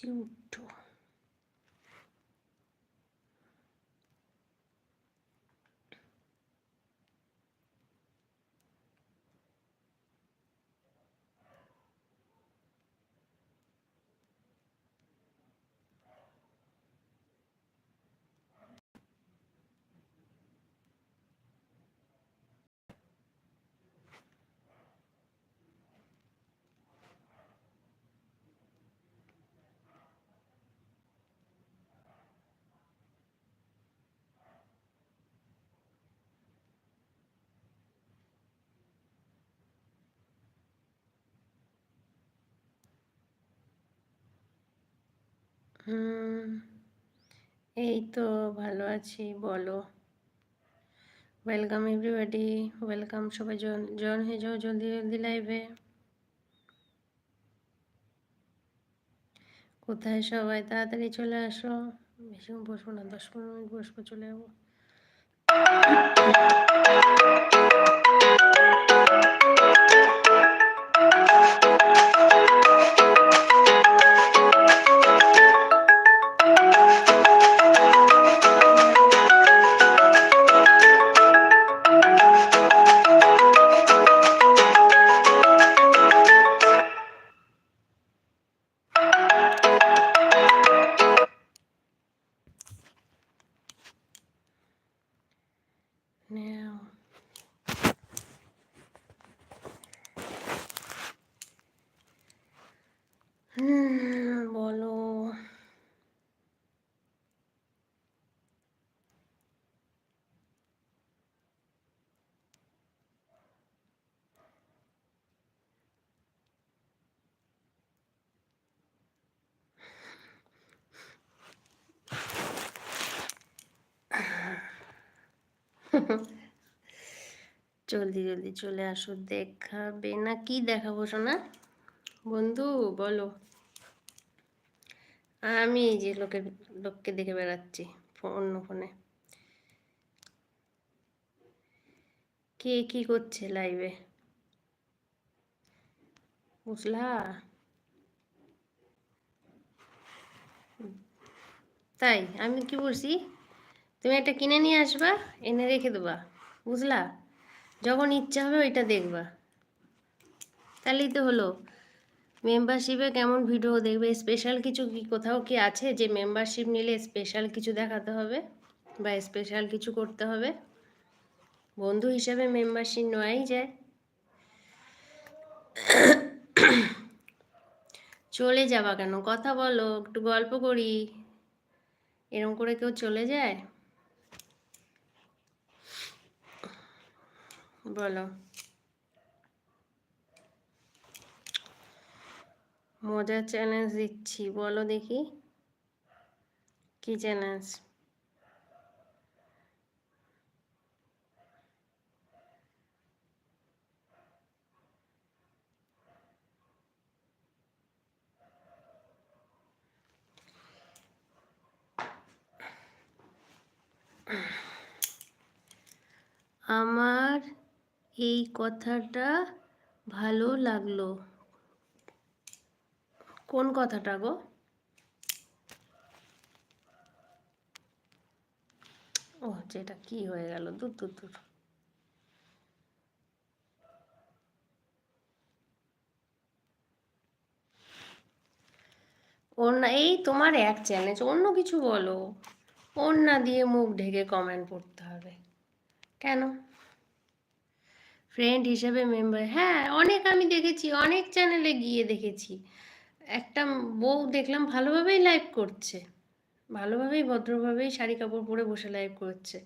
тілу হুম, এই তো ভালো আছি, বলো। ওয়েলকাম এভরিবাডি ওয়েলকাম সবাই জয়েন হয়ে যাও জলদি জলদি লাইভে কোথায় সবাই? তাড়াতাড়ি চলে আসো। বেশি বসবো না, দশ পনেরো মিনিট বসবো, চলে যাব। Now. হুম, বলো জলদি জলদি চলে আসো, দেখাবে। না, কি দেখাবো শোনা বন্ধু, বলো। আমি এই যে লোকের, লোককে দেখে বেড়াচ্ছি অন্য ফোনে। কে কি করছে লাইভে বুঝলা? তাই, আমি কি বলছি? তুমি একটা কিনে নিয়ে আসবা, এনে রেখে দেবা, বুঝলা? যখন ইচ্ছা হবে ওইটা দেখবা। তাহলেই তো হলো। মেম্বারশিপে কেমন ভিডিও দেখবে? স্পেশাল কিছু কি কোথাও কি আছে যে মেম্বারশিপ নিলে স্পেশাল কিছু দেখাতে হবে? বা স্পেশাল কিছু করতে হবে? বন্ধু হিসাবে মেম্বারশিপ নেওয়াই যায়। চলে যাবা কেন? কথা বলো, একটু গল্প করি। এরম করে কেউ চলে যায়? বলো মজার চ্যালেঞ্জ দিচ্ছি বলো দেখি কি চ্যালেঞ্জ আমার এই কথাটা ভালো লাগল। কোন কথাটা গো? ও যেটা কি হয়ে গেল? দূর দূর দূর। না এই তোমার এক চ্যালেঞ্জ অন্য কিছু বলো। না দিয়ে মুখ ঢেকে কমেন্ট করতে হবে। কেন? ফ্রেন্ড হিসেবে মেম্বার হ্যাঁ অনেক আমি দেখেছি, অনেক চ্যানেলে গিয়ে দেখেছি। একটা বউ দেখলাম ভালোভাবেই লাইভ করছে, ভালোভাবেই, ভদ্রভাবেই শাড়ি কাপড় পরে বসে লাইভ করছে।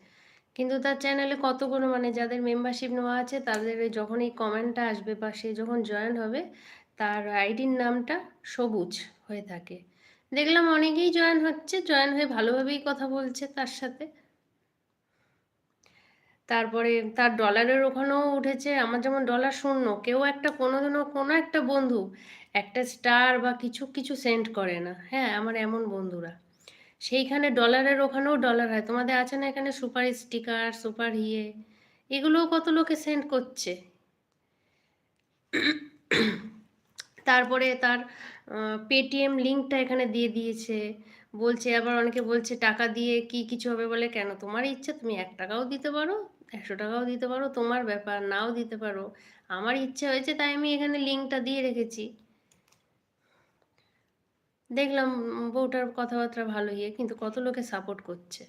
কিন্তু তার চ্যানেলে কতগুলো মানে যাদের মেম্বারশিপ নেওয়া আছে, তাদের যখন এই কমেন্টটা আসবে বা সে যখন জয়েন হবে, তার আইডির নামটা সবুজ হয়ে থাকে। দেখলাম অনেকেই জয়েন হচ্ছে জয়েন হয়ে ভালোভাবেই কথা বলছে তার সাথে। তারপরে তার ডলারের ওখানেও উঠেছে। আমার যেমন ডলার শূন্য, কেউ একটা কোনো দিনও কোনো একটা বন্ধু, একটা স্টার বা কিছু কিছু সেন্ড করে না। হ্যাঁ আমার এমন বন্ধুরা। সেইখানে ডলারের ওখানেও ডলার হয়। তোমাদের আছে না এখানে সুপার স্টিকার সুপার হিয়ে এগুলোও কত লোকে সেন্ড করছে? তারপরে তার পেটিএম লিঙ্কটা এখানে দিয়ে দিয়েছে। বলছে, আবার অনেকে বলছে, টাকা দিয়ে কি কিছু হবে বলে? কেন? তোমার ইচ্ছা, তুমি এক টাকাও দিতে পারো। একশো টাকাও দিতে পারো, তোমার ব্যাপার নাও দিতে পারো। আমার ইচ্ছা হয়েছে তাই আমি এখানে লিঙ্কটা দিয়ে রেখেছি। দেখলাম বউটার কথাবার্তা ভালোই, কিন্তু কত লোকে সাপোর্ট করছে।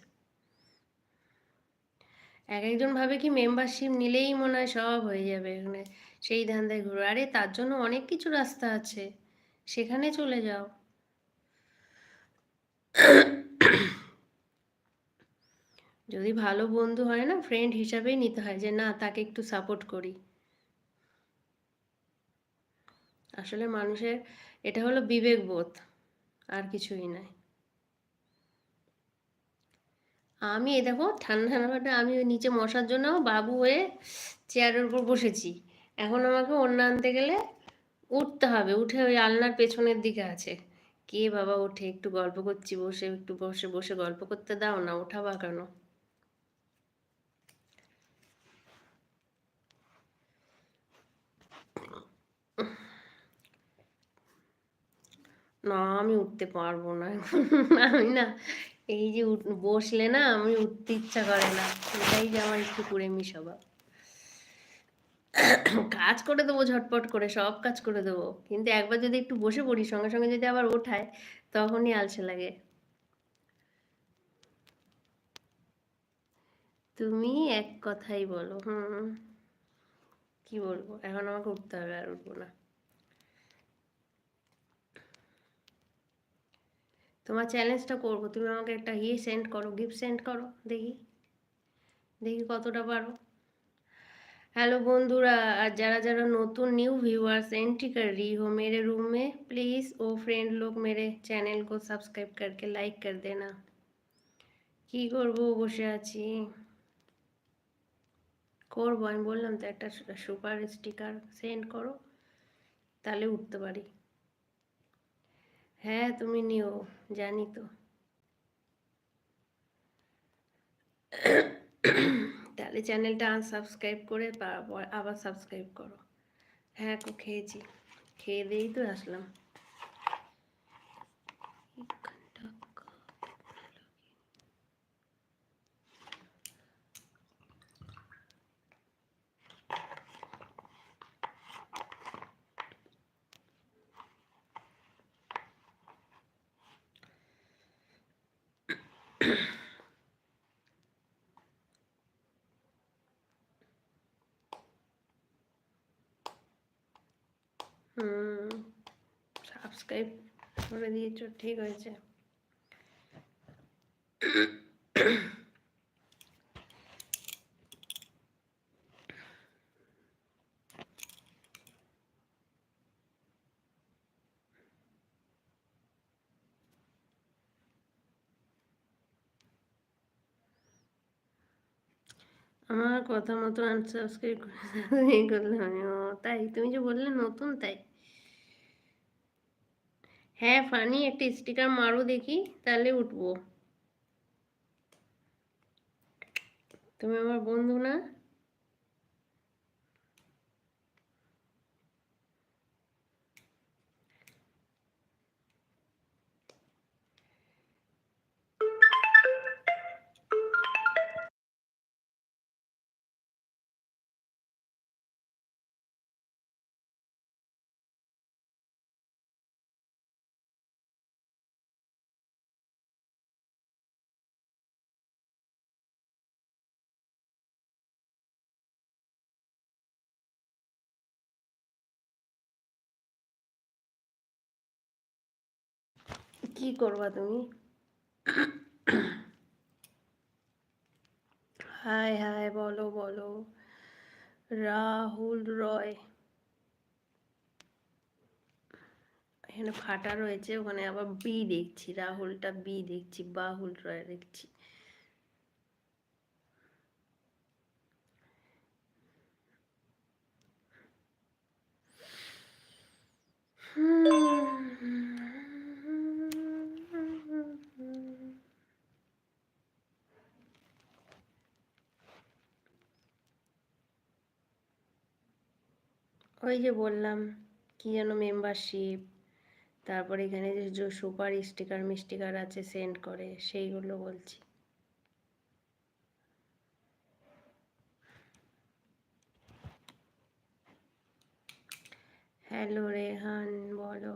এক একজন ভাবে কি মেম্বারশিপ নিলেই মনে হয় সব হয়ে যাবে এখানে, সেই ধান্দায় ঘুরো। আরে তার জন্য অনেক কিছু রাস্তা আছে, সেখানে চলে যাও। যদি ভালো বন্ধু হয় না ফ্রেন্ড হিসাবেই নিতে হয় যে, না, তাকে একটু সাপোর্ট করি। আসলে মানুষের, এটা হলো বিবেকবোধ, আর কিছুই নাই। আমি এ দেখো, ঠান্ডা ঠান্ডা আমি ওই নিচে মশার জন্য বাবু হয়ে চেয়ারের উপর বসেছি। এখন আমাকে অন্য আনতে গেলে উঠতে হবে, উঠে ওই আলনার পেছনের দিকে আছে। কে বাবা ওঠে? একটু গল্প করছি, বসে, একটু বসে বসে গল্প করতে দাও না, ওঠাবা কেন? না, আমি উঠতে পারব না। এখন আমি না, এই যে বসলে না, আমি উঠতে ইচ্ছা করে না। এটাই যে আমার একটু কুড়েমি স্বভাব। কাজ করে দেবো, ঝটপট করে, সব কাজ করে দেবো। কিন্তু একবার যদি একটু বসে পড়ি, সঙ্গে সঙ্গে যদি আবার ওঠায়, তখনই আলসে লাগে। তুমি এক কথাই বলো, হুম। কি বলব? এখন আমাকে উঠতে হবে আর উঠবো না। তোমার চ্যালেঞ্জটা করবো তুমি আমাকে একটা ইয়ে সেন্ড করো গিফট সেন্ড করো দেখি দেখি কতটা পারো हेलो बंधुरा जरा जरा नतून न्यू व्यूअर्स एंट्री कर रही हो मेरे रूम में प्लीज़ वो फ्रेंड लोग मेरे चैनल को सब्सक्राइब करके लाइक कर देना কি করব বসে আছি করবো আমি বললাম তো একটা সুপার স্টিকার সেন্ড করো তাহলে উঠতে পারি হ্যাঁ তুমি নিও, জানি তো। তাহলে চ্যানেলটা আনসাবস্ক্রাইব করে আবার সাবস্ক্রাইব করো। হ্যাঁ খেয়েছি। খেয়ে দিয়েই তো আসলাম। সাবস্ক্রাইব করে দিয়েছ, ঠিক হয়েছে। আমার কথা মতো আনসাবস্ক্রাইব করে করলাম তাই, তুমি যে বললে নতুন, তাই। হ্যাঁ ফানি একটা স্টিকার মারো দেখি তাহলে উঠবো। তুমি আমার বন্ধু না? কি করবা তুমি? হাই হাই, বলো বলো। রাহুল রয়। এখানে ফাটা রয়েছে, ওখানে আবার বি দেখছি, রাহুলটা বি দেখছি, বাহুল রয় দেখছি। ওই যে বললাম, কি যেন মেম্বারশিপ তারপরে এখানে যে সুপার স্টিকার মিস্টিকার আছে সেন্ড করে, সেইগুলো বলছি। হ্যালো রেহান বলো।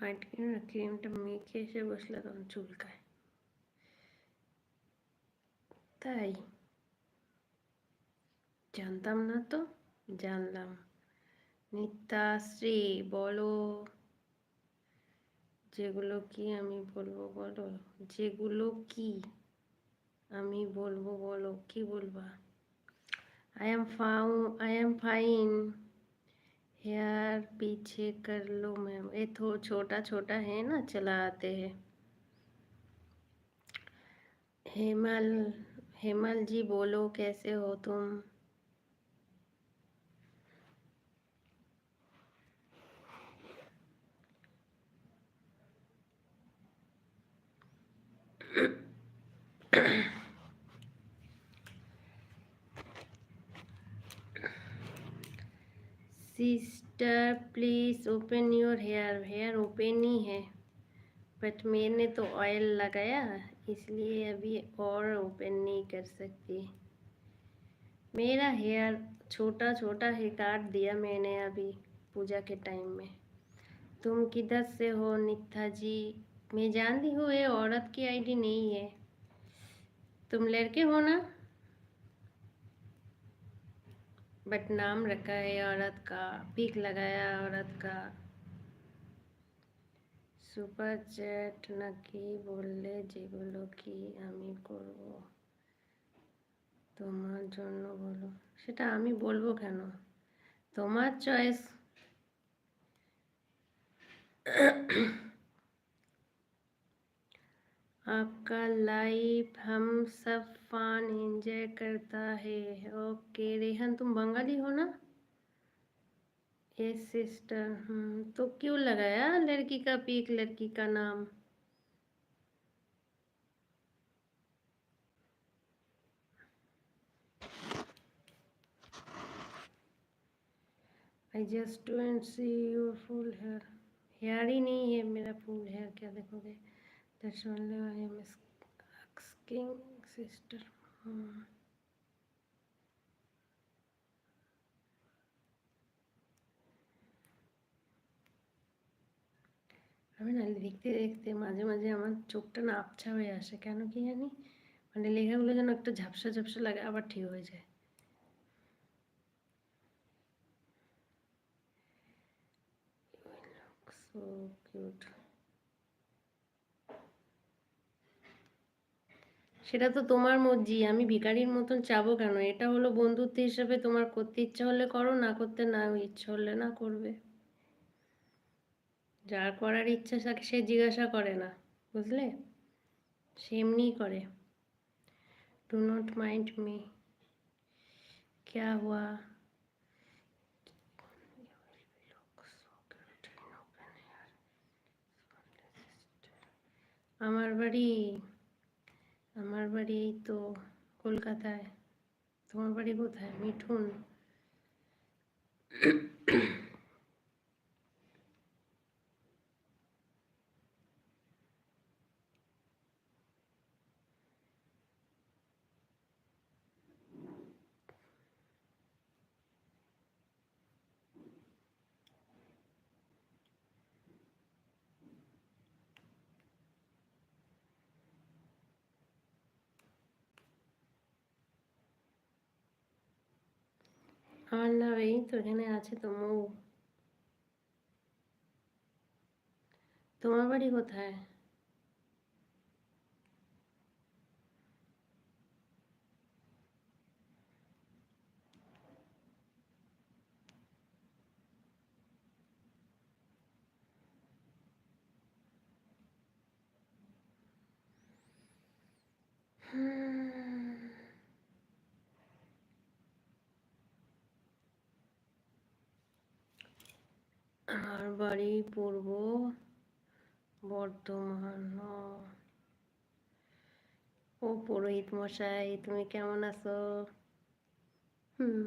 আটকে না ক্রিমটা মেখে এসে বসলাম তখন চুলকায়। তাই। জানতাম না তো, জানলাম। নিত্যাশ্রী বলো। যেগুলো কি আমি বলব বলো? যেগুলো কি আমি বলব বলো? কি বলবা? আই এম ফাউ আই এম ফাইন हेयर पीछे कर लो मैम ये तो छोटा छोटा है ना चला आते हैं। हेमल हेमल जी बोलो, कैसे हो तुम? Sister please open your hair hair open ही है बट मैंने तो ऑयल लगाया, इसलिए अभी और ओपन नहीं कर सकती। मेरा हेयर छोटा छोटा ही काट दिया मैंने अभी पूजा के टाइम में। तुम किधर से हो नित्था जी? मैं जानती हूँ ये औरत की आईडी नहीं है। तुम लड़के हो ना? बट नाम रखा है औरत का पिक लगाया औरत का সুপার চ্যাট নাকি বললে যেগুলো কি আমি করব তোমার জন্য বলো সেটা আমি বলবো কেন তোমার চয়েস आपका लाइफ हम सब फान एंजॉय करता है। ओके रेहन, तुम बंगाली हो ना? ये सिस्टर हम्म तो क्यों लगाया लड़की का पीक, लड़की का नाम? I just and see your full hair hair ही नहीं है, मेरा फुल हेयर क्या देखोगे? That's only why I'm asking sister. Hmm. আমি না দেখতে দেখতে মাঝে মাঝে আমার চোখটা না আবছা হয়ে আসে, কেন কি জানি মানে লেখাগুলো যেন একটু ঝাপসা ঝাপসা লাগে, আবার ঠিক হয়ে যায় so cute সেটা তো তোমার মর্জি, আমি ভিকারির মতন চাবো কেন? এটা হলো বন্ধুত্ব হিসেবে তোমার করতে ইচ্ছা হলে করো, না করতে না ইচ্ছা হলে না করবে। যার করার ইচ্ছা থাকে সে জিজ্ঞাসা করে না, বুঝলে? সে এমনিই করে। ডু নট মাইন্ড মি ক্যা হুয়া? আমার বাড়ি আমার বাড়ি এই তো কলকাতায় তোমার বাড়ি কোথায় মিঠুন আমার নাম এই তো এখানে আছে তো মৌ তোমার বাড়ি কোথায় হুম আমার বাড়ি পূর্ব বর্ধমান। ও পুরোহিত মশাই তুমি কেমন আছো? হুম।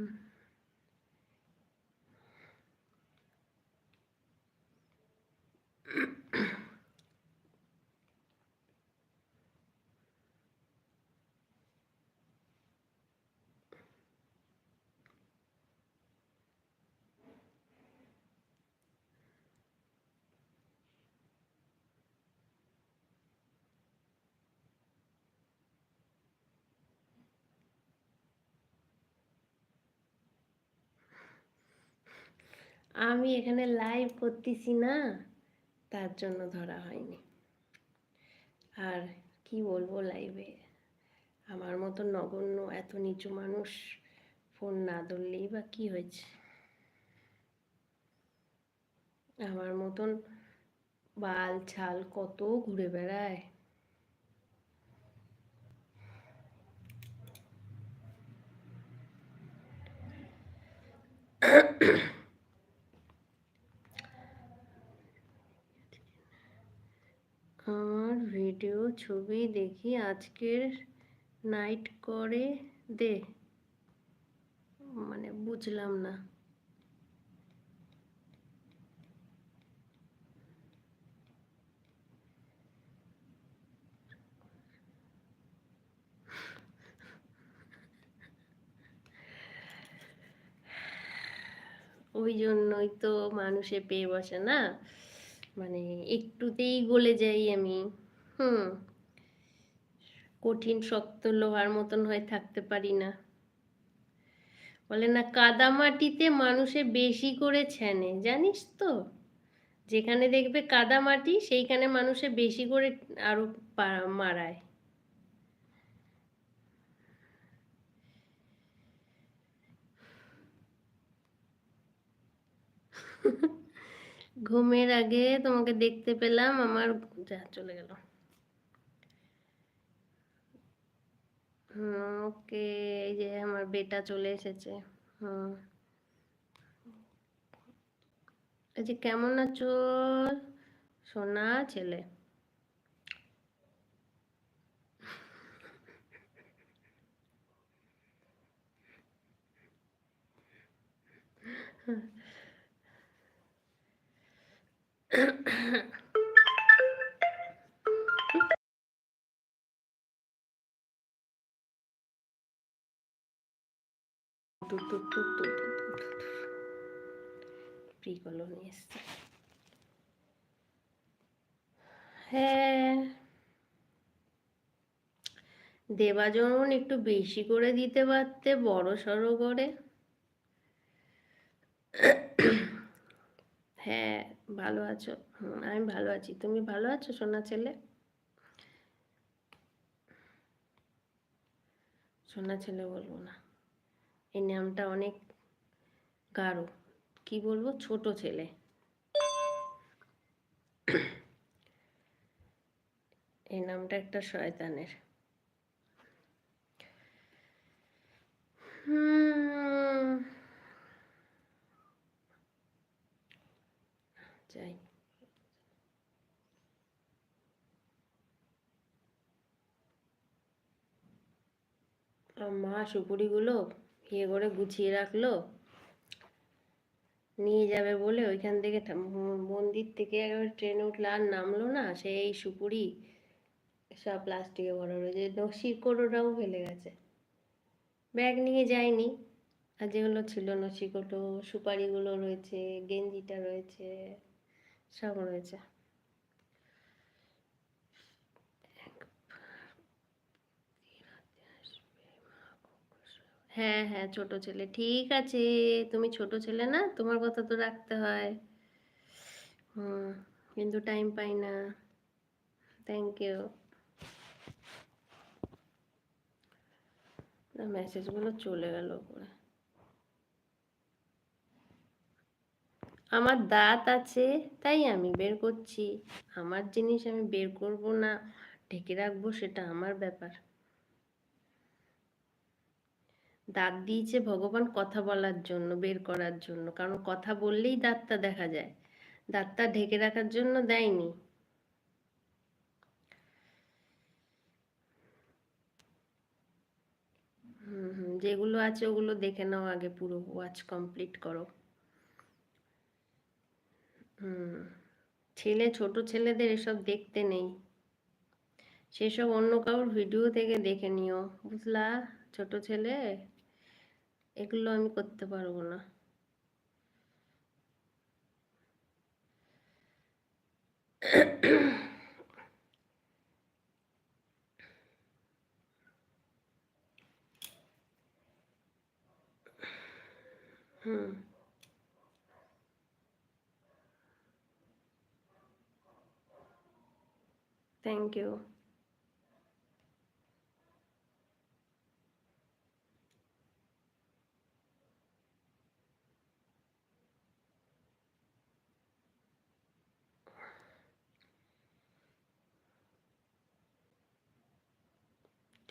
আমি এখানে লাইভ করতেছি না, তার জন্য ধরা হয়নি। আর কি বলব লাইভে আমার মতো নগণ্য, এত নিচু মানুষ ফোন না ধরলেই বা কি হয়েছে? আমার মতন বাল ছাল কত ঘুরে বেড়ায় আমার ভিডিও ছবি দেখি আজকের নাইট করে দে। মানে বুঝলাম না। ওই জন্যই তো মানুষে পেয়ে বসে না। মানে একটুতেই গলে যাই আমি। হুম। কঠিন শক্ত লোহার মতন হয়ে থাকতে পারি না। বলে না কাদামাটিতে মানুষে বেশি করে ছেনে, জানিস তো? যেখানে দেখবে কাদামাটি সেইখানে মানুষে বেশি করে আরও মারায়। ঘুমের আগে তোমাকে দেখতে পেলাম, আমার যা চলে গেল। ওকে এই যে আমার বেটা চলে এসেছে হুম। কেমন আছো? সোনা ছেলে? এসছে হ্যাঁ দেবাজন একটু বেশি করে দিতে পারতে বড় সড়ো করে হ্যাঁ ভালো আছো আমি ভালো আছি তুমি ভালো আছো সোনা ছেলে সোনা ছেলে বলব না এই নামটা অনেক গাঢ়। কি বলব? ছোট ছেলে। এই নামটা একটা শয়তানের। যাই। মা সুপুরিগুলো ইয়ে করে গুছিয়ে রাখল। নিয়ে যাবে বলে ওইখান থেকে মন্দির থেকে একবার ট্রেনে উঠলে, আর নামলো না, সেই সুপুরি সব প্লাস্টিকে ভরা রয়েছে নসিকোটোটাও ফেলে গেছে। ব্যাগ নিয়ে যায়নি, আর যেগুলো ছিল নসিকোটো সুপারিগুলো রয়েছে, গেঞ্জিটা রয়েছে, সব রয়েছে। হ্যাঁ হ্যাঁ ছোট ছেলে। ঠিক আছে, তুমি ছোট ছেলে না, তোমার কথা তো রাখতে হয়। হুম, কিন্তু টাইম পাই না। থ্যাংক ইউ মেসেজগুলো চলে গেল উপরে। আমার দাঁত আছে, তাই আমি বের করছি। আমার জিনিস আমি বের করব না। ঢেকে রাখব, সেটা আমার ব্যাপার। দাঁত দিয়েছে ভগবান কথা বলার জন্য, বের করার জন্য। কারণ কথা বললেই দাঁতটা দেখা যায়। দাঁতটা ঢেকে রাখার জন্য দেয়নি। হুম যেগুলো আছে ওগুলো দেখে নাও আগে পুরো ওয়াচ কমপ্লিট করো। হুম, ছেলে, ছোট ছেলেদের এসব দেখতে নেই। সেসব অন্য কারোর ভিডিও থেকে দেখে নিও। বুঝলা? ছোট ছেলে? এগুলো আমি করতে পারব না। হুম। থ্যাংক ইউ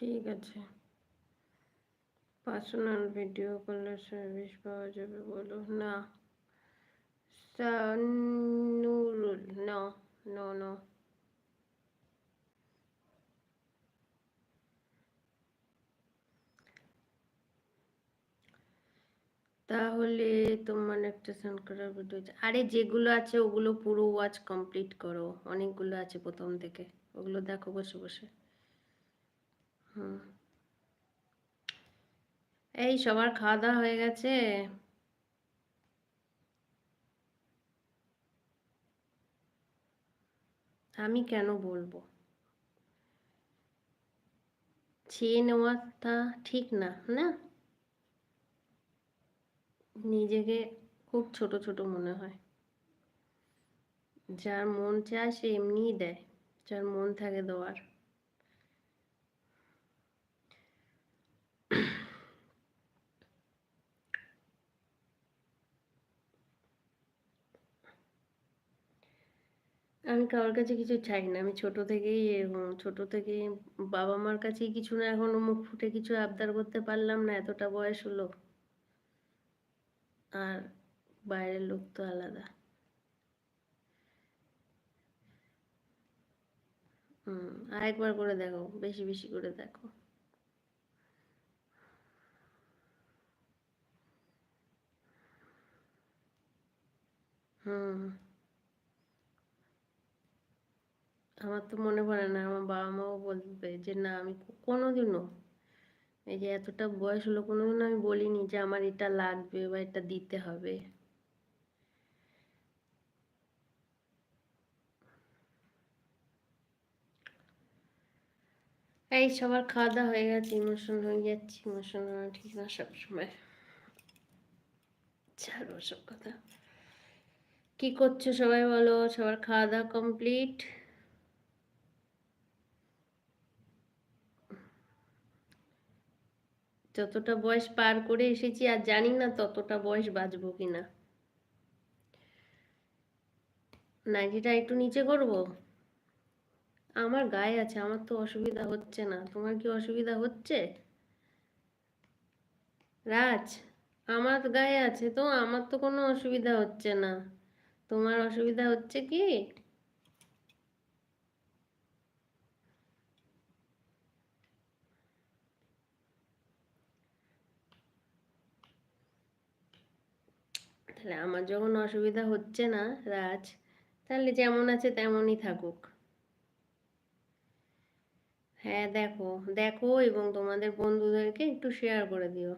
ঠিক আছে। পার্সোনাল ভিডিও কলের সার্ভিস পাওয়া যাবে বলো। না। Sanurul no no no. তাহলে তোমার একটা সেন্ড করার ভিডিও আরে যেগুলো আছে ওগুলো পুরো ওয়াচ কমপ্লিট করো। অনেকগুলো আছে প্রথম থেকে। ওগুলো দেখো বসে বসে। এই সবার খাওয়া দাওয়া হয়ে গেছে। আমি কেন বলব? চেয়ে নেওয়াটা ঠিক না না? নিজেকে খুব ছোট ছোট মনে হয়। যার মন চায় সে এমনিই দেয়, যার মন থাকে দেওয়ার। আমি কারোর কাছে কিছু চাই না। আমি ছোট থেকেই এরকম, ছোট থেকেই বাবা মার কাছেই কিছু না, এখনও মুখ ফুটে কিছু আবদার করতে পারলাম না, এতটা বয়স হলো। আর বাইরের লোক তো আলাদা। হুম, আরেকবার করে দেখো, বেশি বেশি করে দেখো। হুম। আমার তো মনে পড়ে না, আমার বাবা মাও বলবে যে, না, আমি কোনোদিনও। এই যে এতটা বয়স হলো, কোনোদিনও আমি বলিনি যে আমার এটা লাগবে বা এটা দিতে হবে। এই সবার খাওয়া দাওয়া হয়ে গেছে ইমোশন হয়ে যাচ্ছে ইমোশন ঠিক না সবসময়। ছাড়ো সব কথা। কি করছ সবাই বলো? সবার খাওয়া দাওয়া কমপ্লিট যতটা বয়স পার করে এসেছি আর জানি না ততটা বয়স বাঁচবো কিনা। নাইটিটা একটু নিচে করব? আমার গায়ে আছে, আমার তো অসুবিধা হচ্ছে না। তোমার কি অসুবিধা হচ্ছে? রাজ, আমার গায়ে আছে তো, আমার তো কোনো অসুবিধা হচ্ছে না। তোমার অসুবিধা হচ্ছে কি? তাহলে আমার যখন অসুবিধা হচ্ছে না রাজ, তাহলে যেমন আছে তেমনই থাকুক। হ্যাঁ দেখো দেখো এবং তোমাদের বন্ধুদেরকে একটু শেয়ার করে দিও।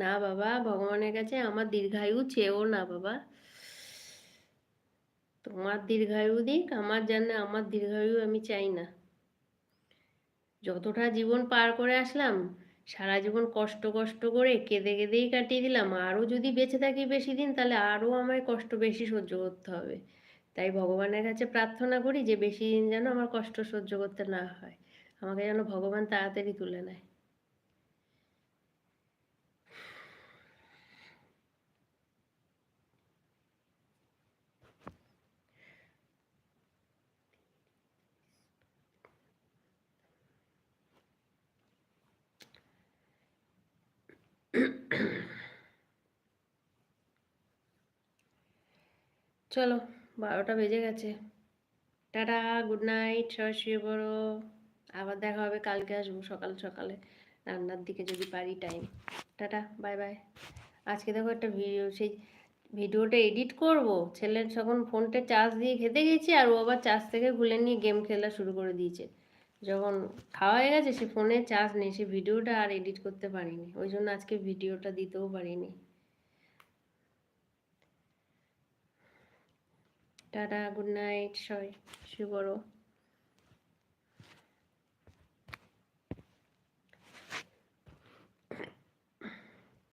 না বাবা, ভগবানের কাছে আমার দীর্ঘায়ু চেয়েও না বাবা। তোমার দীর্ঘায়ু দিক, আমার জানে আমার দীর্ঘায়ু আমি চাই না। যতটা জীবন পার করে আসলাম, সারা জীবন কষ্ট কষ্ট করে কেঁদে কেঁদেই কাটিয়ে দিলাম। আরও যদি বেঁচে থাকি বেশি দিন, তাহলে আরও আমায় কষ্ট বেশি সহ্য করতে হবে। তাই ভগবানের কাছে প্রার্থনা করি যে, বেশি দিন যেন আমার কষ্ট সহ্য করতে না হয়। আমাকে যেন ভগবান তাড়াতাড়ি তুলে নেয়। চলো, বারোটা বেজে গেছে। টাটা, গুড নাইট, সবাই শুয়ে পড়ো। আবার দেখা হবে, কালকে আসব সকাল সকালে। রান্নার দিকে যদি পারি টাইম টাটা বাই বাই আজকে দেখো একটা ভিডিও সেই ভিডিওটা এডিট করব। ছেলের যখন ফোনটা চার্জ দিয়ে খেতে গেছি আর ও আবার চার্জ থেকে খুলে নিয়ে গেম খেলা শুরু করে দিয়েছে। যখন খাওয়া হয়ে গেছে, সে ফোনে চার্জ নেই, সে ভিডিওটা আর এডিট করতে পারিনি। ওই জন্য আজকে ভিডিওটা দিতেও পারিনি। টাটা গুড নাইট সয় শুভ